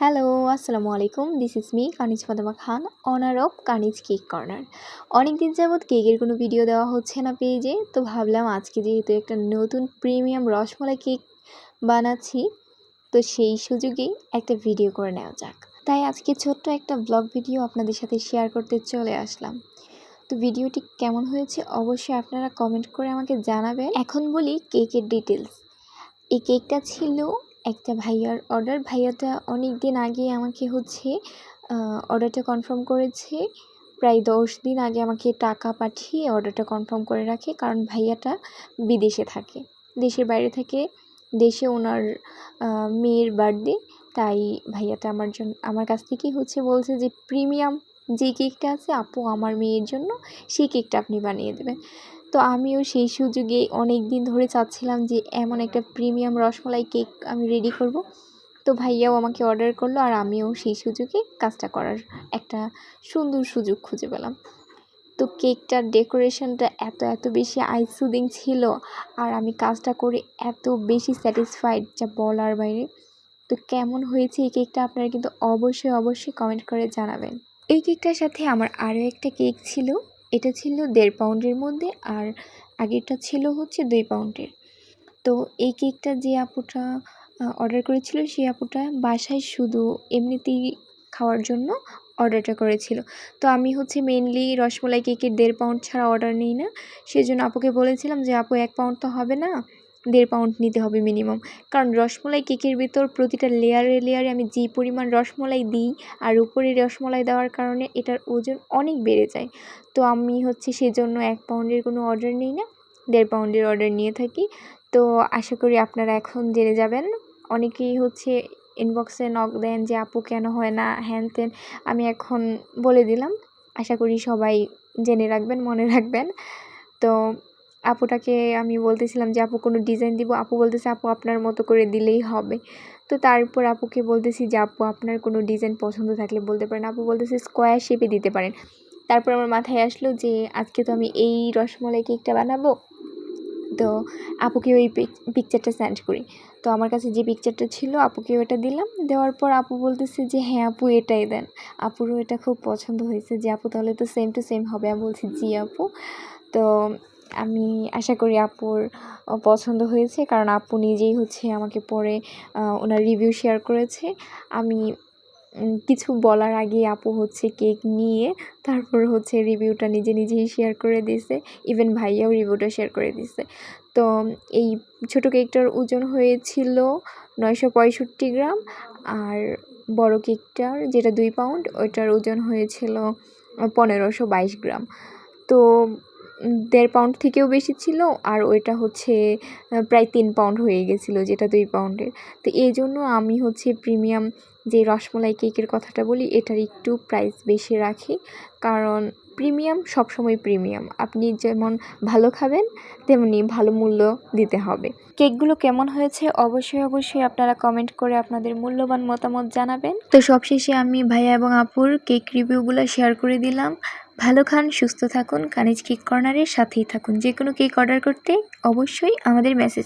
Hello আসসালামু আলাইকুম this is me Kaniz Fatema Khan owner of Kaniz cake corner অনেক দিন যাবৎ কেকের কোনো ভিডিও দেওয়া হচ্ছে না পেজে তো ভাবলাম আজকে যেহেতু একটা নতুন প্রিমিয়াম রসমলাই কেক বানাচ্ছি, তো সেই সুযোগেই একটা ভিডিও করে নেওয়া যাক। তাই আজকে ছোট্ট একটা ব্লগ ভিডিও আপনাদের সাথে শেয়ার করতে চলে আসলাম। তো ভিডিওটি কেমন হয়েছে অবশ্যই আপনারা কমেন্ট করে আমাকে জানাবেন। এখন বলি কেকের ডিটেলস এই কেকটা ছিল একটা ভাইয়ার অর্ডার ভাইয়াটা অনেক দিন আগে আমাকে হচ্ছে অর্ডারটা কনফার্ম করেছে। প্রায় দশ দিন আগে আমাকে টাকা পাঠিয়ে অর্ডারটা কনফার্ম করে রাখে, কারণ ভাইয়াটা বিদেশে থাকে। দেশের বাইরে থেকে, দেশে ওনার মেয়ের বার্থডে তাই ভাইয়াটা আমার জন্য, আমার কাছ থেকেই হচ্ছে বলছে যে, প্রিমিয়াম যে কেকটা আছে, আপু, আমার মেয়ের জন্য, সেই কেকটা আপনি বানিয়ে দেবেন। তো আমিও সেই সুযোগে অনেক দিন ধরে চাচ্ছিলাম যে এমন একটা প্রিমিয়াম রসমলাই কেক আমি রেডি করব। তো ভাইয়াও আমাকে অর্ডার করল আর আমিও সেই সুযোগে কাজটা করার একটা সুন্দর সুযোগ খুঁজে পেলাম। তো কেকটার ডেকোরেশনটা এত এত বেশি আইসুদিং ছিল আর আমি কাজটা করে এত বেশি স্যাটিসফাইড যা বলার বাইরে। তো কেমন হয়েছে এই কেকটা আপনারা কিন্তু অবশ্যই অবশ্যই কমেন্ট করে জানাবেন। এই কেকটার সাথে আমার আরও একটা কেক ছিল। এটা ছিল দেড় পাউন্ডের মধ্যে আর আগেরটা ছিল হচ্ছে দুই পাউন্ডের। তো এই কেকটা যে আপুটা অর্ডার করেছিল সেই আপুটা বাসায় শুধু এমনিতেই খাওয়ার জন্য অর্ডারটা করেছিল। তো আমি হচ্ছে মেনলি রসমলাই কেকের দেড় পাউন্ড ছাড়া অর্ডার নিই না। সেই জন্য আপুকে বলেছিলাম যে, আপু, এক পাউন্ড তো হবে না। দেড় পাউন্ড নিতে হবে মিনিমাম কারণ রসমলাই কেকের ভিতর প্রতিটা লেয়ারে লেয়ারে আমি যে পরিমাণ রসমলাই দিই আর উপরে রসমলাই দেওয়ার কারণে এটার ওজন অনেক বেড়ে যায়। তো আমি হচ্ছে সেজন্য এক পাউন্ডের কোনো অর্ডার নিই না, দেড় পাউন্ডের অর্ডার নিয়ে থাকি। তো আশা করি আপনারা এখন জেনে যাবেন। অনেকেই হচ্ছে ইনবক্সে নক দেন যে, আপু, কেন হয় না? হ্যান তেন আমি এখন বলে দিলাম। আশা করি সবাই জেনে রাখবেন, মনে রাখবেন। তো আপুটাকে আমি বলতেছিলাম যে, আপু, কোনো ডিজাইন দিব? আপু বলতেছে, আপু, আপনার মতো করে দিলেই হবে। তো তারপর আপুকে বলতেছি যে, আপু, আপনার কোনো ডিজাইন পছন্দ থাকলে বলতে পারেন। আপু বলতেছে স্কোয়ার শেপে দিতে পারেন। তারপর আমার মাথায় আসলো যে, আজকে তো আমি এই রসমলাই কেকটা বানাবো। তো আপুকে ওই পিকচারটা সেন্ড করি। তো আমার কাছে যে পিকচারটা ছিল, আপুকে ওটা দিলাম। দেওয়ার পর আপু বলতেছে যে হ্যাঁ আপু, এটাই দেন। আপুরও এটা খুব পছন্দ হয়েছে যে, আপু, তাহলে তো সেম টু সেম হবে। আমি বলছি, জি, আপু। তো আমি আশা করি আপুর পছন্দ হয়েছে। কারণ আপু নিজেই হচ্ছে আমাকে পরে ওনার রিভিউ শেয়ার করেছে। আমি কিছু বলার আগে আপু হচ্ছে কেক নিয়ে, তারপর হচ্ছে রিভিউটা নিজে নিজেই শেয়ার করে দিছে ইভেন ভাইয়াও রিভিউটা শেয়ার করে দিছে তো, এই ছোটো কেকটার ওজন হয়েছিল নয়শো পঁয়ষট্টি গ্রাম। আর বড় কেকটার যেটা দুই পাউন্ড ওইটার ওজন হয়েছিল পনেরোশো বাইশ গ্রাম। তো দেড় পাউন্ড থেকেও বেশি ছিল আর ওইটা হচ্ছে প্রায় তিন পাউন্ড হয়ে গেছিল যেটা দুই পাউন্ডের তো এই জন্য আমি হচ্ছে প্রিমিয়াম যে রসমলাই কেকের কথাটা বলি, এটার একটু প্রাইস বেশি রাখি। কারণ প্রিমিয়াম, সবসময় প্রিমিয়াম। আপনি যেমন ভালো খাবেন, তেমনি ভালো মূল্য দিতে হবে। কেকগুলো কেমন হয়েছে অবশ্যই অবশ্যই আপনারা কমেন্ট করে আপনাদের মূল্যবান মতামত জানাবেন। তো সবশেষে আমি ভাইয়া এবং আপুর কেক রিভিউগুলো শেয়ার করে দিলাম। ভালো খান, সুস্থ থাকুন কানিজ কেক কর্নারের সাথেই থাকুন। যে কোনো কেক অর্ডার করতে অবশ্যই আমাদের মেসেজ